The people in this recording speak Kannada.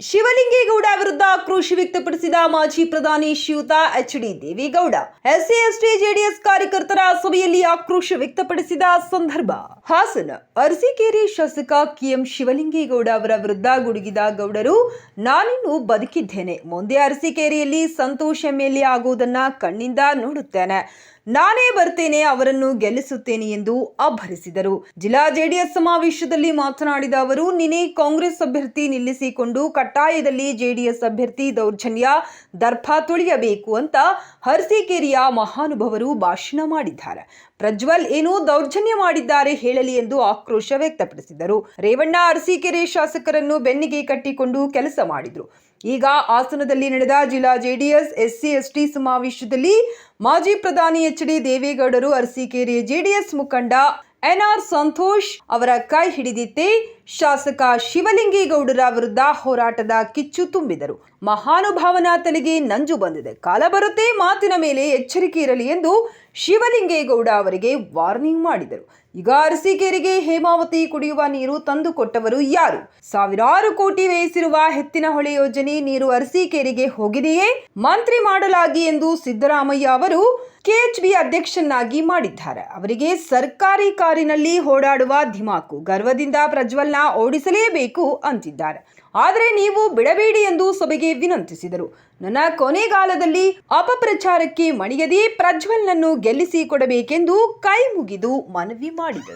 ಶಿವಲಿಂಗೇಗೌಡ ವಿರುದ್ಧ ಆಕ್ರೋಶ ವ್ಯಕ್ತಪಡಿಸಿದ ಮಾಜಿ ಪ್ರಧಾನಿ ಶ್ರೀಯುತ H D Deve Gowda. SC ST, JDS ಕಾರ್ಯಕರ್ತರ ಸಭೆಯಲ್ಲಿ ಆಕ್ರೋಶ ವ್ಯಕ್ತಪಡಿಸಿದ ಸಂದರ್ಭ. ಹಾಸನ ಅರಸೀಕೆರೆ ಶಾಸಕ ಕೆಎಂ ಶಿವಲಿಂಗೇಗೌಡ ಅವರ ವಿರುದ್ಧ ಗುಡುಗಿದ ಗೌಡರು, ನಾನಿನ್ನು ಬದುಕಿದ್ದೇನೆ. ಮುಂದೆ ಅರಸಿಕೇರಿಯಲ್ಲಿ ಸಂತೋಷ ಮೇಲೆ ಆಗುವುದನ್ನ ಕಣ್ಣಿಂದ ನೋಡುತ್ತೇನೆ. ನಾನೇ ಬರ್ತೇನೆ, ಅವರನ್ನು ಗೆಲ್ಲಿಸುತ್ತೇನೆ ಎಂದು ಅಬ್ಬರಿಸಿದರು ಜಿಲ್ಲಾ ಜೆಡಿಎಸ್ ಸಮಾವೇಶದಲ್ಲಿ ಮಾತನಾಡಿದ ಅವರು, ನಿನ್ನೆ ಕಾಂಗ್ರೆಸ್ ಅಭ್ಯರ್ಥಿ ನಿಲ್ಲಿಸಿಕೊಂಡು ಕಡ್ಡಾಯದಲ್ಲಿ ಜೆಡಿಎಸ್ ಅಭ್ಯರ್ಥಿ ದೌರ್ಜನ್ಯ, ದರ್ಭ ತುಳಿಯಬೇಕು ಅಂತ ಹರ್ಸಿಕೇರಿಯ ಮಹಾನುಭವರು ಭಾಷಣ ಮಾಡಿದ್ದಾರೆ. ಪ್ರಜ್ವಲ್ ಏನು ದೌರ್ಜನ್ಯ ಮಾಡಿದ್ದಾರೆ ಹೇಳಲಿ ಎಂದು ಆಕ್ರೋಶ ವ್ಯಕ್ತಪಡಿಸಿದರು. ರೇವಣ್ಣ ಅರಸೀಕೆರೆ ಶಾಸಕರನ್ನು ಬೆನ್ನಿಗೆ ಕಟ್ಟಿಕೊಂಡು ಕೆಲಸ ಮಾಡಿದ್ರು. ಈಗ ಹಾಸನದಲ್ಲಿ ನಡೆದ ಜಿಲ್ಲಾ ಜೆಡಿಎಸ್, ಎಸ್ಸಿ, ಎಸ್ಟಿ ಸಮಾವೇಶದಲ್ಲಿ ಮಾಜಿ ಪ್ರಧಾನಿ ಎಚ್ ಡಿ ದೇವೇಗೌಡರು ಅರಸೀಕೆರೆ ಜೆಡಿಎಸ್ ಮುಖಂಡ ಎನ್ಆರ್ ಸಂತೋಷ್ ಅವರ ಕೈ ಹಿಡಿದಿತ್ತೆ. ಶಾಸಕ ಶಿವಲಿಂಗೇಗೌಡರ ವಿರುದ್ಧ ಹೋರಾಟದ ಕಿಚ್ಚು ತುಂಬಿದರು. ಮಹಾನುಭಾವನ ತಲೆಗೆ ನಂಜು ಬಂದಿದೆ. ಕಾಲ ಬರುತ್ತೆ, ಮಾತಿನ ಮೇಲೆ ಎಚ್ಚರಿಕೆ ಇರಲಿ ಎಂದು ಶಿವಲಿಂಗೇಗೌಡ ಅವರಿಗೆ ವಾರ್ನಿಂಗ್ ಮಾಡಿದರು. ಈಗ ಅರಸೀಕೆರೆಗೆ ಹೇಮಾವತಿ ಕುಡಿಯುವ ನೀರು ತಂದುಕೊಟ್ಟವರು ಯಾರು? ಸಾವಿರಾರು ಕೋಟಿ ವ್ಯಯಿಸಿರುವ ಹೆತ್ತಿನಹೊಳೆ ಯೋಜನೆ ನೀರು ಅರಸೀಕೆರೆಗೆ ಹೋಗಿದೆಯೇ? ಮಂತ್ರಿ ಮಾಡಲಾಗಿ ಎಂದು ಸಿದ್ದರಾಮಯ್ಯ ಅವರು ಕೆಎಚ್ಬಿ ಅಧ್ಯಕ್ಷನಾಗಿ ಮಾಡಿದ್ದಾರೆ. ಅವರಿಗೆ ಸರ್ಕಾರಿ ಕಾರಿನಲ್ಲಿ ಓಡಾಡುವ ಧಿಮಾಕು ಗರ್ವದಿಂದ ಪ್ರಜ್ವಲ್ನ ಓಡಿಸಲೇಬೇಕು ಅಂತಿದ್ದಾರೆ. ಆದರೆ ನೀವು ಬಿಡಬೇಡಿ ಎಂದು ಸಭೆಗೆ ವಿನಂತಿಸಿದರು. ನನ್ನ ಕೊನೆಗಾಲದಲ್ಲಿ ಅಪಪ್ರಚಾರಕ್ಕೆ ಮಣಿಯದೇ ಪ್ರಜ್ವಲ್ನನ್ನು ಗೆಲ್ಲಿಸಿ ಕೊಡಬೇಕೆಂದು ಕೈ ಮುಗಿದು ಮನವಿ ಮಾಡಿದರು.